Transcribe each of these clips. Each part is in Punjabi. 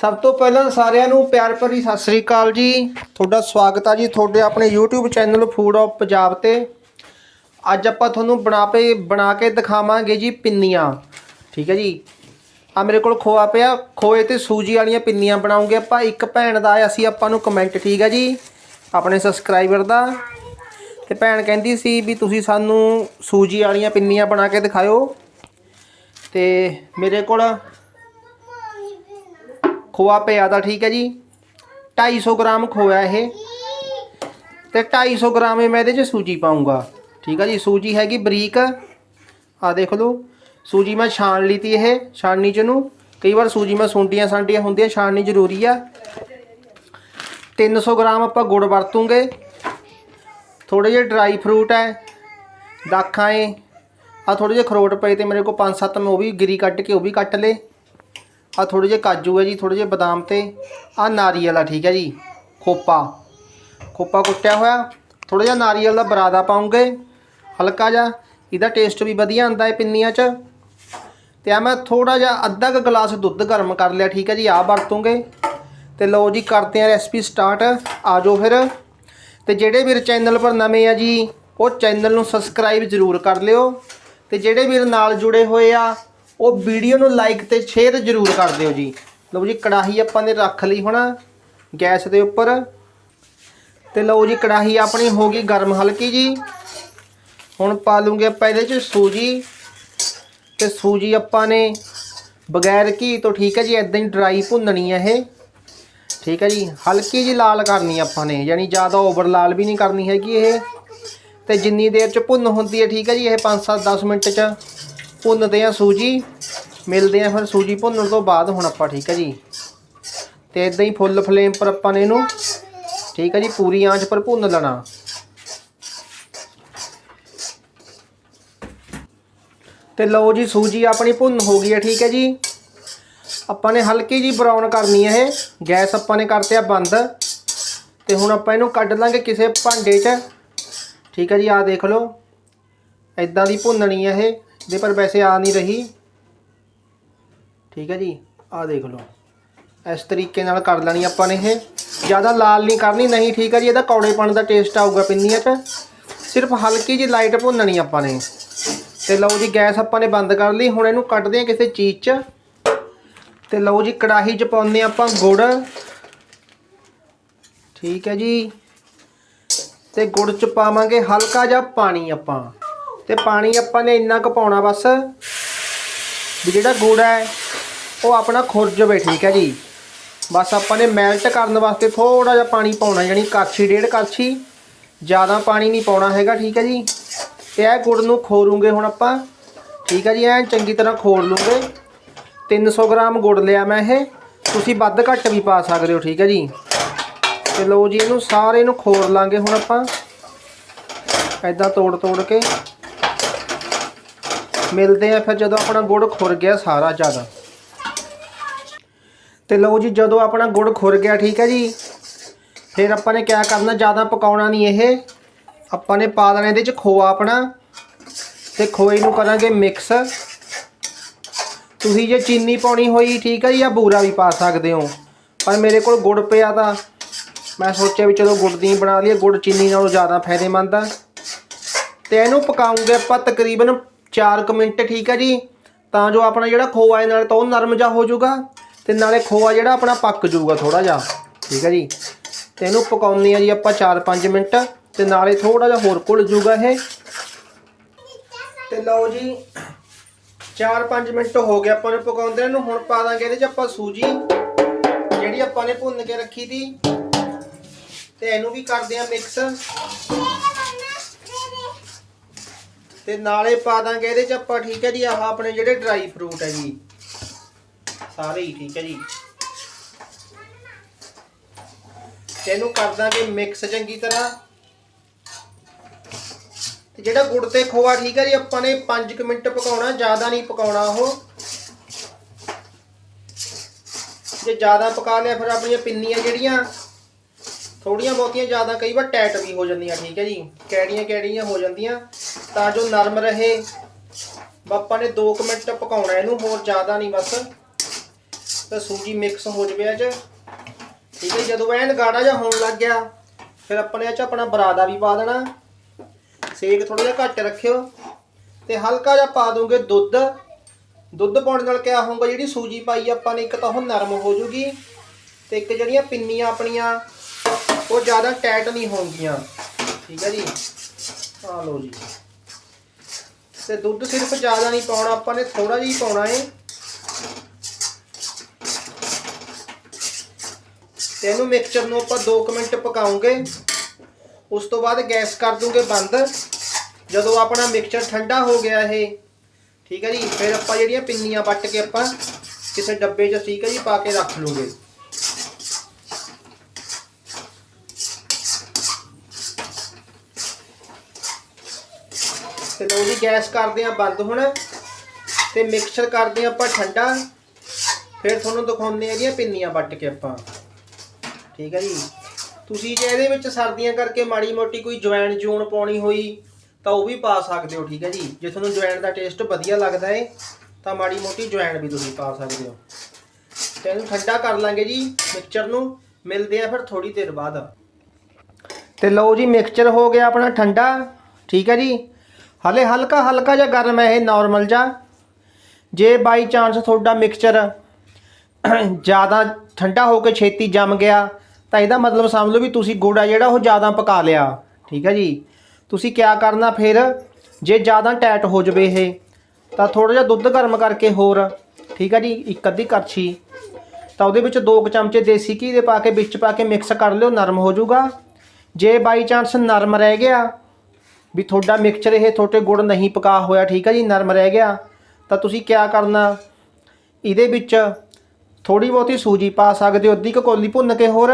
ਸਭ ਤੋਂ ਪਹਿਲਾਂ ਸਾਰਿਆਂ ਨੂੰ ਪਿਆਰ ਭਰੀ ਸਤਿ ਸ੍ਰੀ ਅਕਾਲ ਜੀ। ਤੁਹਾਡਾ ਸਵਾਗਤ ਆ ਜੀ ਤੁਹਾਡੇ ਆਪਣੇ YouTube channel food of Punjab ਤੇ। ਅੱਜ ਆਪਾਂ ਤੁਹਾਨੂੰ ਬਣਾ ਪੇ, ਬਣਾ ਕੇ ਦਿਖਾਵਾਂਗੇ ਜੀ ਪਿੰਨੀਆਂ। ਠੀਕ ਹੈ ਜੀ? ਆ ਮੇਰੇ ਕੋਲ ਖੋਆ ਪਿਆ। ਖੋਏ ਤੇ ਸੂਜੀ ਵਾਲੀਆਂ ਪਿੰਨੀਆਂ ਬਣਾਉਂਗੇ ਆਪਾਂ। ਇੱਕ ਭੈਣ ਦਾ ਆਇਆ ਸੀ, ਆਪਾਂ ਨੂੰ ਕਮੈਂਟ ਠੀਕ ਹੈ ਜੀ? ਆਪਣੇ ਸਬਸਕ੍ਰਾਈਬਰ ਦਾ। ਤੇ ਭੈਣ ਕਹਿੰਦੀ ਸੀ ਵੀ ਤੁਸੀਂ ਸਾਨੂੰ ਸੂਜੀ ਵਾਲੀਆਂ ਪਿੰਨੀਆਂ ਬਣਾ ਕੇ ਦਿਖਾਇਓ। ਤੇ ਮੇਰੇ ਕੋਲ ਖੋਆ ਪਿਆ ਦਾ ਠੀਕ ਹੈ ਜੀ। 250 ਗ੍ਰਾਮ ਖੋਇਆ ਇਹ। ਤੇ 250 ਗ੍ਰਾਮ ਇਹ ਮੈਂ ਇਹਦੇ 'ਚ ਸੂਜੀ ਪਾਉਂਗਾ ਠੀਕ ਹੈ ਜੀ, ਸੂਜੀ ਹੈਗੀ ਬਰੀਕ। ਆ ਦੇਖ ਲਓ, ਸੂਜੀ ਮੈਂ ਛਾਣ ਲਈ ਤੀ ਇਹ, ਛਾਣਨੀ ਚ ਨੂੰ ਕਈ ਵਾਰ ਸੂਜੀ ਮੈਂ ਸੁੰਡੀਆਂ ਸਾਂਡੀਆਂ ਹੁੰਦੀਆਂ, ਛਾਣਨੀ ਜ਼ਰੂਰੀ ਆ। 300 ਗ੍ਰਾਮ ਆਪਾਂ ਗੁੜ ਵਰਤੂਗੇ। ਥੋੜੇ ਜਿਹੇ ਡਰਾਈ ਫਰੂਟ ਹੈ, ਦਾਖਾਂ ਏ ਆ ਥੋੜੇ ਜਿਹੇ ਖਰੋਟ ਪਏ ਤੇ ਮੇਰੇ ਕੋਲ 5-7 ਮੈਂ ਉਹ ਵੀ ਗਿਰੀ ਕੱਢ ਕੇ ਉਹ ਵੀ ਕੱਟ ਲੇ ਆ ਥੋੜੇ ਜਿਹੇ ਕਾਜੂ ਹੈ ਜੀ ਥੋੜੇ ਜਿਹੇ ਬਦਾਮ ਤੇ। ਆ ਨਾਰੀਅਲ ਆ ਠੀਕ ਹੈ ਜੀ, ਖੋਪਾ। ਖੋਪਾ ਕੁੱਟਿਆ ਹੋਇਆ। ਥੋੜਾ ਜਿਹਾ ਨਾਰੀਅਲ ਦਾ ਬਰਾਦਾ ਪਾਉਂਗੇ, ਹਲਕਾ ਜਿਹਾ। ਇਹਦਾ ਟੇਸਟ ਵੀ ਵਧੀਆ ਆਉਂਦਾ ਹੈ ਪਿੰਨੀਆਂ 'ਚ। ਤੇ ਆ ਮੈਂ ਥੋੜਾ ਜਿਹਾ ਅੱਧਾ ਕੁ ਗਲਾਸ ਦੁੱਧ ਗਰਮ ਕਰ ਲਿਆ, ਠੀਕ ਹੈ ਜੀ ਆ ਵਰਤੂਗੇ। ਤੇ ਲਓ ਜੀ, ਕਰਦੇ ਆ ਰੈਸਪੀ ਸਟਾਰਟ ਆ ਜਾਓ ਫਿਰ। ਤੇ ਜਿਹੜੇ ਵੀਰ ਚੈਨਲ ਪਰ ਨਵੇਂ ਆ ਜੀ, ਉਹ ਚੈਨਲ ਨੂੰ ਸਬਸਕ੍ਰਾਈਬ ਜ਼ਰੂਰ ਕਰ ਲਿਓ। ਤੇ ਜਿਹੜੇ ਵੀਰ ਨਾਲ ਜੁੜੇ ਹੋਏ ਆ ਉਹ ਵੀਡੀਓ ਨੂੰ ਲਾਈਕ ਤੇ ਸ਼ੇਅਰ ਜ਼ਰੂਰ ਕਰ ਦਿਓ ਜੀ। ਲਓ ਜੀ, ਕੜਾਹੀ ਆਪਾਂ ਨੇ ਰੱਖ ਲਈ ਹੁਣ ਗੈਸ ਦੇ ਉੱਪਰ। ਤੇ ਲਓ ਜੀ, ਕੜਾਹੀ ਆਪਣੀ ਹੋ ਗਈ ਗਰਮ ਹਲਕੀ ਜੀ। ਹੁਣ ਪਾ ਲੂੰਗੇ ਆਪਾਂ ਇਹਦੇ ਚ ਸੂਜੀ। ਤੇ ਸੂਜੀ ਆਪਾਂ ਨੇ ਬਗੈਰ ਘੀ ਤੋਂ, ਠੀਕ ਹੈ ਜੀ ਇਦਾਂ ਹੀ ਡਰਾਈ ਭੁੰਨਣੀ ਹੈ ਇਹ। ਠੀਕ ਹੈ ਜੀ, ਹਲਕੀ ਜੀ ਲਾਲ ਕਰਨੀ ਆਪਾਂ ਨੇ, ਯਾਨੀ ਜ਼ਿਆਦਾ ਓਵਰ ਲਾਲ ਵੀ ਨਹੀਂ ਕਰਨੀ ਹੈਗੀ ਇਹ। ਤੇ ਜਿੰਨੀ ਦੇਰ ਚ ਭੁੰਨ ਹੁੰਦੀ ਹੈ, ਠੀਕ ਹੈ ਜੀ, ਇਹ 5-7 10 ਮਿੰਟ ਚ। ਭੁੰਨਦੇ ਆ ਸੂਜੀ, ਮਿਲਦੇ ਆ ਫਿਰ ਸੂਜੀ ਭੁੰਨਣ ਤੋਂ ਬਾਅਦ ਹੁਣ ਆਪਾਂ, ਠੀਕ ਹੈ ਜੀ। ਤੇ ਇਦਾਂ ਹੀ ਫੁੱਲ ਫਲੇਮ ਪਰ ਆਪਾਂ ਨੇ ਇਹਨੂੰ, ਠੀਕ ਹੈ ਜੀ, ਪੂਰੀ ਆਂਚ ਪਰ ਭੁੰਨ ਲੈਣਾ। ਤੇ ਲਓ ਜੀ, ਸੂਜੀ ਆਪਣੀ ਭੁੰਨ ਹੋ ਗਈ ਹੈ, ਠੀਕ ਹੈ ਜੀ। ਆਪਾਂ ਨੇ ਹਲਕੀ ਜੀ ਬਰਾਊਨ ਕਰਨੀ ਹੈ ਇਹ, ਗੈਸ ਆਪਾਂ ਨੇ ਕਰਤੇ ਆ ਬੰਦ। ਤੇ ਹੁਣ ਆਪਾਂ ਇਹਨੂੰ ਕੱਢ ਲਾਂਗੇ ਕਿਸੇ ਭਾਂਡੇ 'ਚ। ਠੀਕ ਹੈ ਜੀ, ਆਹ ਦੇਖ ਲਓ। ਇਦਾਂ ਦੀ ਭੁੰਨਣੀ ਹੈ ਇਹ। ਇਹਦੇ ਪਰ ਵੈਸੇ ਆ ਨਹੀਂ ਰਹੀ। ਠੀਕ ਹੈ ਜੀ, ਆਹ ਦੇਖ ਲਓ। ਇਸ ਤਰੀਕੇ ਨਾਲ ਕਰ ਲੈਣੀ ਆਪਾਂ ਨੇ ਇਹ। ਜ਼ਿਆਦਾ ਲਾਲ ਨਹੀਂ ਕਰਨੀ, ਨਹੀਂ ਠੀਕ ਹੈ ਜੀ, ਇਹਦਾ ਕੌੜੇਪਣ ਦਾ ਟੇਸਟ ਆਊਗਾ ਪਿੰਨੀਆਂ 'ਚ। ਸਿਰਫ ਹਲਕੀ ਜਿਹੀ ਲਾਈਟ ਭੁੰਨਣੀ ਆਪਾਂ ਨੇ। ਤੇ ਲਓ ਜੀ, ਗੈਸ ਆਪਾਂ ਨੇ ਬੰਦ ਕਰ ਲਈ। ਹੁਣ ਇਹਨੂੰ ਕੱਢਦੇ ਹਾਂ ਕਿਸੇ ਚੀਜ਼ 'ਚ। ਤੇ ਲਓ ਜੀ, ਕੜਾਹੀ 'ਚ ਪਾਉਂਦੇ ਹਾਂ ਆਪਾਂ ਗੁੜ। ਠੀਕ ਹੈ ਜੀ। ਤੇ ਗੁੜ 'ਚ ਪਾਵਾਂਗੇ ਹਲਕਾ ਜਿਹਾ ਪਾਣੀ ਆਪਾਂ। ਤੇ ਪਾਣੀ ਆਪਾਂ ਨੇ ਇੰਨਾ ਕੁ ਪਾਉਣਾ ਬਸ। ਵੀ ਜਿਹੜਾ ਗੁੜ ਹੈ, ਉਹ ਆਪਣਾ ਖੁਰ ਜਾਵੇ ਠੀਕ ਹੈ ਜੀ। ਬਸ ਆਪਾਂ ਨੇ ਮੈਲਟ ਕਰਨ ਵਾਸਤੇ ਥੋੜਾ ਜਿਹਾ ਪਾਣੀ ਪਾਉਣਾ, ਯਾਨੀ ਕਾਛੀ, ਡੇਢ ਕਾਛੀ। ਜ਼ਿਆਦਾ ਪਾਣੀ ਨਹੀਂ ਪਾਉਣਾ ਹੈਗਾ, ਠੀਕ ਹੈ ਜੀ। ਤੇ ਇਹ ਗੁੜ ਨੂੰ ਖੋਰੂਗੇ ਹੁਣ ਆਪਾਂ। ਠੀਕ ਹੈ ਜੀ ਐਨ ਚੰਗੀ ਤਰ੍ਹਾਂ ਖੋਰ ਲੂਗੇ। 300 ਗ੍ਰਾਮ ਗੁੜ ਲਿਆ ਮੈਂ ਇਹ। ਤੁਸੀਂ ਵੱਧ ਘੱਟ ਵੀ ਪਾ ਸਕਦੇ ਹੋ, ਠੀਕ ਹੈ ਜੀ। ਤੇ ਲਓ ਜੀ, ਇਹਨੂੰ ਸਾਰੇ ਨੂੰ ਖੋਰ ਲਾਂਗੇ ਹੁਣ ਆਪਾਂ। ਐਦਾਂ ਤੋੜ ਤੋੜ ਕੇ। ਮਿਲਦੇ ਆ ਫਿਰ ਜਦੋਂ ਆਪਣਾ ਗੁੜ ਖੁਰ ਗਿਆ ਸਾਰਾ ਜ਼ਿਆਦਾ। ਤੇ ਲਓ ਜੀ, ਜਦੋਂ ਆਪਣਾ ਗੁੜ ਖੁਰ ਗਿਆ, ਠੀਕ ਹੈ ਜੀ? ਫਿਰ ਆਪਾਂ ਨੇ ਕਿਆ ਕਰਨਾ, ਜ਼ਿਆਦਾ ਪਕਾਉਣਾ ਨਹੀਂ ਇਹ। ਆਪਾਂ ਨੇ ਪਾ ਦੇਣਾ ਇਹਦੇ ਚ ਖੋਆ ਆਪਣਾ। ਤੇ ਖੋਏ ਨੂੰ ਕਰਾਂਗੇ ਮਿਕਸ ਤੁਸੀਂ ਜੇ ਚੀਨੀ ਪਾਉਣੀ ਹੋਈ, ਠੀਕ ਹੈ ਜੀ ਆ ਬੂਰਾ ਵੀ ਪਾ ਸਕਦੇ ਹੋ। ਪਰ ਮੇਰੇ ਕੋਲ ਗੁੜ ਪਿਆ ਤਾਂ ਮੈਂ ਸੋਚਿਆ ਵੀ ਚਲੋ ਗੁੜ ਦੀ ਬਣਾ ਲਈਏ, ਗੁੜ ਚੀਨੀ ਨਾਲੋਂ ਜ਼ਿਆਦਾ ਫਾਇਦੇਮੰਦ ਆ। ਤੇ ਇਹਨੂੰ ਪਕਾਉਂਗੇ ਆਪਾਂ ਤਕਰੀਬਨ 4 ਮਿੰਟ, ਠੀਕ ਹੈ ਜੀ। ਤਾਂ ਜੋ ਆਪਣਾ ਜਿਹੜਾ ਖੋਆ ਹੈ ਨਾਲ ਤਾਂ ਉਹ ਨਰਮ ਜਾ ਹੋ ਜਾਊਗਾ ਤੇ ਨਾਲੇ ਖੋਆ ਜਿਹੜਾ ਆਪਣਾ ਪੱਕ ਜਾਊਗਾ ਥੋੜਾ ਜਿਹਾ, ਠੀਕ ਹੈ ਜੀ। ਤੇ ਇਹਨੂੰ ਪਕਾਉਂਦੇ ਆ ਜੀ ਆਪਾਂ 4-5 ਮਿੰਟ ਤੇ ਨਾਲੇ ਥੋੜਾ ਜਿਹਾ ਹੋਰ ਘੁਲ ਜਾਊਗਾ ਇਹ। ਤੇ ਲਓ ਜੀ 4-5 ਮਿੰਟ ਹੋ ਗਏ ਆਪਾਂ ਨੂੰ ਪਕਾਉਂਦੇ ਨੂੰ, ਹੁਣ ਪਾ ਦਾਂਗੇ ਇਹਦੇ ਚ ਆਪਾਂ ਸੂਜੀ, ਜਿਹੜੀ ਆਪਾਂ ਨੇ ਭੁੰਨ ਕੇ ਰੱਖੀ ਸੀ ਤੇ ਇਹਨੂੰ ਵੀ ਕਰਦੇ ਆ ਮਿਕਸ। ਤੇ ਨਾਲੇ ਪਾ ਦਾਂਗੇ ਇਹਦੇ ਚ ਆਪਾਂ, ਠੀਕ ਹੈ ਜੀ, ਆਹ ਆਪਣੇ ਜਿਹੜੇ ਡਰਾਈ ਫਰੂਟ ਹੈ ਜੀ। ਸਾਰੇ ਹੀ, ਠੀਕ ਹੈ ਜੀ। ਇਹਨੂੰ ਕਰ ਦਾਂਗੇ ਮਿਕਸ ਚੰਗੀ ਤਰ੍ਹਾਂ। ਤੇ ਜਿਹੜਾ ਗੁੜ ਤੇ ਖੋਆ, ਠੀਕ ਹੈ ਜੀ, ਆਪਾਂ ਨੇ 5 ਮਿੰਟ ਪਕਾਉਣਾ, ਜ਼ਿਆਦਾ ਨਹੀਂ ਪਕਾਉਣਾ ਉਹ। ਜੇ ਜ਼ਿਆਦਾ ਪਕਾ ਲਿਆ, ਫਿਰ ਆਪਣੀਆਂ ਪਿੰਨੀਆਂ ਜਿਹੜੀਆਂ ਥੋੜੀਆਂ ਬਹੁਤੀਆਂ ਜ਼ਿਆਦਾ, ਕਈ ਵਾਰ ਟਾਈਟ ਵੀ ਹੋ ਜਾਂਦੀਆਂ, ਠੀਕ ਹੈ ਜੀ। ਕੈੜੀਆਂ ਕੈੜੀਆਂ ਹੋ ਜਾਂਦੀਆਂ। ਤਾਂ ਜੋ ਨਰਮ ਰਹੇ। ਆਪਾਂ ਨੇ 2 ਮਿੰਟ ਪਕਾਉਣਾ, ਇਹਨੂੰ ਹੋਰ ਜ਼ਿਆਦਾ ਨਹੀਂ ਬਸ। ਤਾਂ ਸੂਜੀ ਮਿਕਸ ਹੋ ਜਵੇ ਅੱਜ। ਠੀਕ ਹੈ ਜਦੋਂ ਐਨ ਗਾੜਾ ਜਿਹਾ ਹੋਣ ਲੱਗ ਗਿਆ, ਫਿਰ ਆਪਾਂ ਨੇ ਇਹ ਚ ਆਪਣਾ ਬਰਾਦਾ ਵੀ ਪਾ ਦੇਣਾ। ਸੇਕ ਥੋੜਾ ਜਿਹਾ ਘੱਟ ਰੱਖਿਓ। ਤੇ ਹਲਕਾ ਜਿਹਾ ਪਾ ਦੋਗੇ ਦੁੱਧ। ਦੁੱਧ ਪਾਉਣ ਨਾਲ ਕਿਆ ਹੋਊਗਾ, ਜਿਹੜੀ ਸੂਜੀ ਪਾਈ ਆਪਾਂ ਨੇ, ਇੱਕ ਤਾਂ ਉਹ ਨਰਮ ਹੋ ਜੂਗੀ ਤੇ ਇੱਕ ਜਿਹੜੀਆਂ ਪਿੰਨੀਆਂ ਆਪਣੀਆਂ, ਉਹ ਜ਼ਿਆਦਾ ਟਾਈਟ ਨਹੀਂ ਹੋਣਗੀਆਂ। ਠੀਕ ਹੈ ਜੀ। ਆ ਲਓ ਜੀ। ਤੇ ਦੁੱਧ ਸਿਰਫ ਜ਼ਿਆਦਾ ਨਹੀਂ ਪਾਉਣਾ, ਆਪਾਂ ਨੇ ਥੋੜਾ ਜਿਹਾ ਹੀ ਪਾਉਣਾ ਏ। ਤੇ ਇਹਨੂੰ ਮਿਕਸਚਰ ਨੂੰ ਆਪਾਂ 2 ਮਿੰਟ ਪਕਾਉਂਗੇ। ਉਸ ਤੋਂ ਬਾਅਦ ਗੈਸ ਕਰ ਦੂੰਗੇ ਬੰਦ। ਜਦੋਂ ਆਪਣਾ ਮਿਕਸਚਰ ਠੰਡਾ ਹੋ ਗਿਆ ਇਹ, ਠੀਕ ਹੈ ਜੀ, ਫਿਰ ਆਪਾਂ ਜਿਹੜੀਆਂ ਪਿੰਨੀਆਂ ਵੱਟ ਕੇ ਆਪਾਂ ਕਿਸੇ ਡੱਬੇ 'ਚ ਠੀਕ ਹੈ ਜੀ, ਪਾ ਕੇ ਰੱਖ ਲੂਗੇ। ਲਓ ਜੀ, ਗੈਸ ਕਰਦੇ ਆ ਬੰਦ ਹੁਣ ਤੇ ਮਿਕਸਚਰ ਕਰਦੇ ਆ ਆਪਾਂ ਠੰਡਾ। ਫਿਰ ਤੁਹਾਨੂੰ ਦਿਖਾਉਂਦੇ ਆ ਇਹਦੀਆਂ ਪਿੰਨੀਆਂ ਵੱਟ ਕੇ ਆਪਾਂ। ਠੀਕ ਹੈ ਜੀ। ਤੁਸੀਂ ਜੇ ਇਹਦੇ ਵਿੱਚ ਸਰਦੀਆਂ ਕਰਕੇ ਮਾੜੀ ਮੋਟੀ ਕੋਈ ਜਵੈਣ ਜੂਣ ਪਾਉਣੀ ਹੋਈ, ਤਾਂ ਉਹ ਵੀ ਪਾ ਸਕਦੇ ਹੋ, ਠੀਕ ਹੈ ਜੀ। ਜੇ ਤੁਹਾਨੂੰ ਜਵੈਣ ਦਾ ਟੇਸਟ ਵਧੀਆ ਲੱਗਦਾ ਹੈ ਤਾਂ ਮਾੜੀ ਮੋਟੀ ਜਵੈਣ ਵੀ ਤੁਸੀਂ ਪਾ ਸਕਦੇ ਹੋ। ਤੇ ਇਹਨੂੰ ਠੰਡਾ ਕਰ ਲਾਂਗੇ ਜੀ ਮਿਕਸਚਰ ਨੂੰ। ਮਿਲਦੇ ਆ ਫਿਰ ਥੋੜੀ ਦੇਰ ਬਾਅਦ। ਤੇ ਲਓ ਜੀ ਮਿਕਸਚਰ ਹੋ ਗਿਆ ਆਪਣਾ ਠੰਡਾ। ਠੀਕ ਹੈ ਜੀ। ਹਲੇ ਹਲਕਾ ਹਲਕਾ ਜਿਹਾ ਗਰਮ ਹੈ ਇਹ ਨਾਰਮਲ ਜਿਹਾ। ਜੇ ਬਾਈ ਚਾਂਸ ਤੁਹਾਡਾ ਮਿਕਸਚਰ ਜ਼ਿਆਦਾ ਠੰਡਾ ਹੋ ਕੇ ਛੇਤੀ ਜੰਮ ਗਿਆ, ਤਾਂ ਇਹਦਾ ਮਤਲਬ ਸਮਝ ਲਓ ਵੀ ਤੁਸੀਂ ਗੁੜ ਜਿਹੜਾ ਉਹ ਜ਼ਿਆਦਾ ਪਕਾ ਲਿਆ। ਠੀਕ ਹੈ ਜੀ? ਤੁਸੀਂ ਕਿਆ ਕਰਨਾ ਫਿਰ? ਜੇ ਜ਼ਿਆਦਾ ਟਾਈਟ ਹੋ ਜਵੇ ਇਹ, ਤਾਂ ਥੋੜਾ ਜਿਹਾ ਦੁੱਧ ਗਰਮ ਕਰਕੇ ਹੋਰ। ਠੀਕ ਹੈ ਜੀ? ਇੱਕ ਅੱਧੀ ਕੜਛੀ। ਤਾਂ ਉਹਦੇ ਵਿੱਚ ਦੋ ਕੁ ਚਮਚੇ ਦੇਸੀ ਘੀ ਦੇ ਪਾ ਕੇ, ਵਿੱਚ ਪਾ ਕੇ ਮਿਕਸ ਕਰ ਲਿਓ, ਨਰਮ ਹੋ ਜਾਊਗਾ। ਜੇ ਬਾਈ ਚਾਂਸ ਨਰਮ ਰਹਿ ਗਿਆ ਵੀ ਤੁਹਾਡਾ ਮਿਕਸਚਰ ਇਹ ਤੁਹਾਡੇ ਗੁੜ ਨਹੀਂ ਪਕਾ ਹੋਇਆ, ਠੀਕ ਹੈ ਜੀ, ਨਰਮ ਰਹਿ ਗਿਆ। ਤਾਂ ਤੁਸੀਂ ਕਿਆ ਕਰਨਾ? ਇਹਦੇ ਵਿੱਚ ਥੋੜੀ ਬਹੁਤੀ ਸੂਜੀ ਪਾ ਸਕਦੇ ਹੋ, ਅੱਧੀ ਕੁ ਕੌਲੀ ਭੁੰਨ ਕੇ ਹੋਰ,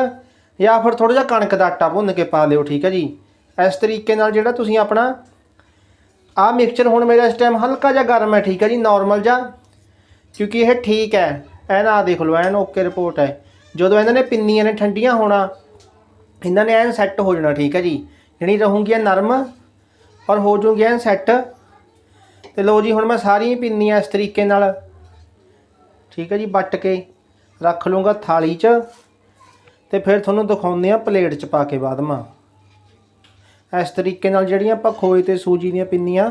ਜਾਂ ਫਿਰ ਥੋੜਾ ਜਿਹਾ ਕਣਕ ਦਾ ਆਟਾ ਭੁੰਨ ਕੇ ਪਾ ਲਿਓ, ਠੀਕ ਹੈ ਜੀ। ਇਸ ਤਰੀਕੇ ਨਾਲ ਜਿਹੜਾ ਤੁਸੀਂ ਆਪਣਾ ਆਹ ਮਿਕਸਚਰ ਹੁਣ ਮੇਰਾ ਇਸ ਟਾਈਮ ਹਲਕਾ ਜਿਹਾ ਗਰਮ ਹੈ, ਠੀਕ ਹੈ ਜੀ ਨਾਰਮਲ ਜਿਹਾ, ਕਿਉਂਕਿ ਇਹ ਠੀਕ ਹੈ। ਐਨ ਆ ਦੇਖ ਲਓ ਐਨ ਓਕੇ ਰਿਪੋਰਟ ਹੈ। ਜਦੋਂ ਇਹਨਾਂ ਨੇ ਪਿੰਨੀਆਂ ਨੇ ਠੰਡੀਆਂ ਹੋਣਾ, ਇਹਨਾਂ ਨੇ ਐਨ ਸੈੱਟ ਹੋ ਜਾਣਾ, ਠੀਕ ਹੈ ਜੀ। ਜਿਹੜੀ ਰਹੂਗੀਆਂ ਨਰਮ ਔਰ ਹੋ ਜੂਗੀਆਂ ਐਨ ਸੈੱਟ। ਤੇ ਲਓ ਜੀ, ਹੁਣ ਮੈਂ ਸਾਰੀਆਂ ਪਿੰਨੀਆਂ ਇਸ ਤਰੀਕੇ ਨਾਲ ਠੀਕ ਹੈ ਜੀ, ਵੱਟ ਕੇ ਰੱਖ ਲੂੰਗਾ ਥਾਲੀ 'ਚ ਤੇ ਫਿਰ ਤੁਹਾਨੂੰ ਦਿਖਾਉਂਦੇ ਆ ਪਲੇਟ 'ਚ ਪਾ ਕੇ ਬਾਦਮਾ ਇਸ ਤਰੀਕੇ ਨਾਲ ਜਿਹੜੀਆਂ ਆਪਾਂ ਖੋਏ ਤੇ ਸੂਜੀ ਦੀਆਂ ਪਿੰਨੀਆਂ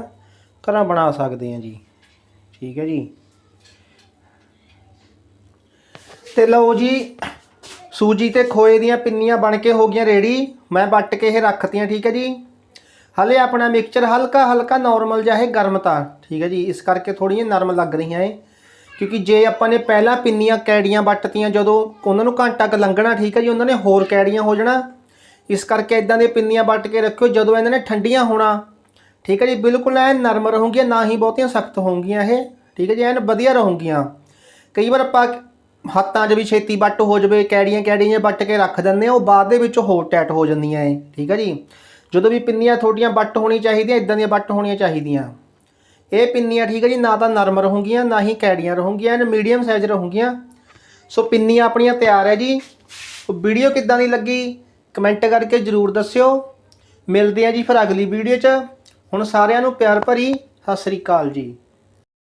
ਘਰਾਂ ਬਣਾ ਸਕਦੇ ਹਾਂ ਜੀ। ਠੀਕ ਹੈ ਜੀ। ਤੇ ਲਓ ਜੀ, ਸੂਜੀ ਤੇ ਖੋਏ ਦੀਆਂ ਪਿੰਨੀਆਂ ਬਣ ਕੇ ਹੋ ਗਈਆਂ ਰੈਡੀ ਮੈਂ ਵੱਟ ਕੇ ਇਹ ਰੱਖਤੀਆਂ, ਠੀਕ ਹੈ ਜੀ। ਹਲੇ ਆਪਣਾ ਮਿਕਸਚਰ ਹਲਕਾ ਹਲਕਾ ਨਾਰਮਲ ਜਿਹਾ ਹੈ ਗਰਮ ਤਾਂ। ਠੀਕ ਹੈ ਜੀ, ਇਸ ਕਰਕੇ ਥੋੜੀਆਂ ਨਰਮ ਲੱਗ ਰਹੀਆਂ ਏ ਕਿਉਂਕਿ ਜੇ ਆਪਾਂ ਨੇ ਪਹਿਲਾਂ ਪਿੰਨੀਆਂ, ਕੈੜੀਆਂ ਵੱਟਤੀਆਂ ਜਦੋਂ ਉਹਨਾਂ ਨੂੰ ਘੰਟਾ ਕ ਲੰਘਣਾ, ਠੀਕ ਹੈ ਜੀ, ਉਹਨਾਂ ਨੇ ਹੋਰ ਕੈੜੀਆਂ ਹੋ ਜਾਣਾ। ਇਸ ਕਰਕੇ ਇਦਾਂ ਦੀਆਂ ਪਿੰਨੀਆਂ ਵੱਟ ਕੇ ਰੱਖਿਓ ਜਦੋਂ ਇਹਨਾਂ ਨੇ ਠੰਡੀਆਂ ਹੋਣਾ। ਠੀਕ ਹੈ ਜੀ, ਬਿਲਕੁਲ ਐਨ ਨਰਮ ਰਹੂਗੀਆਂ, ਨਾ ਹੀ ਬਹੁਤੀਆਂ ਸਖਤ ਹੋਣਗੀਆਂ ਇਹ। ਠੀਕ ਹੈ ਜੀ, ਐਨ ਵਧੀਆ ਰਹੂਗੀਆਂ। ਕਈ ਵਾਰ ਆਪਾਂ ਹੱਥਾਂ 'ਚ ਵੀ ਛੇਤੀ ਵੱਟ ਹੋ ਜਵੇ ਕੈੜੀਆਂ ਕੈੜੀਆਂ ਵੱਟ ਕੇ ਰੱਖ ਦਿੰਦੇ ਆ ਉਹ ਬਾਅਦ ਦੇ ਵਿੱਚ ਹੋਰ ਟੈਟ ਹੋ ਜਾਂਦੀਆਂ ਏ ਠੀਕ ਹੈ ਜੀ। ਜਦੋਂ ਵੀ ਪਿੰਨੀਆਂ ਥੋੜੀਆਂ ਵੱਟ ਹੋਣੀ ਚਾਹੀਦੀਆਂ ਇਦਾਂ ਦੀਆਂ ਵੱਟ ਹੋਣੀਆਂ ਚਾਹੀਦੀਆਂ। ਇਹ ਪਿੰਨੀਆਂ ਠੀਕ ਹੈ ਜੀ, ਨਾ ਤਾਂ ਨਰਮ ਰਹੂਗੀਆਂ, ਨਾ ਹੀ ਕੈੜੀਆਂ ਰਹੂਗੀਆਂ, ਐਨ ਮੀਡੀਅਮ ਸਾਈਜ਼ ਰਹੂਗੀਆਂ। ਸੋ ਪਿੰਨੀਆਂ ਆਪਣੀਆਂ ਤਿਆਰ ਹੈ ਜੀ। ਵੀਡੀਓ ਕਿੱਦਾਂ ਦੀ ਲੱਗੀ ਕਮੈਂਟ ਕਰਕੇ ਜਰੂਰ ਦੱਸਿਓ। ਮਿਲਦੇ ਆ ਜੀ ਫਿਰ ਅਗਲੀ ਵੀਡੀਓ 'ਚ। ਹੁਣ ਸਾਰਿਆਂ ਨੂੰ ਪਿਆਰ ਭਰੀ ਸਤਿ ਸ੍ਰੀ ਅਕਾਲ ਜੀ।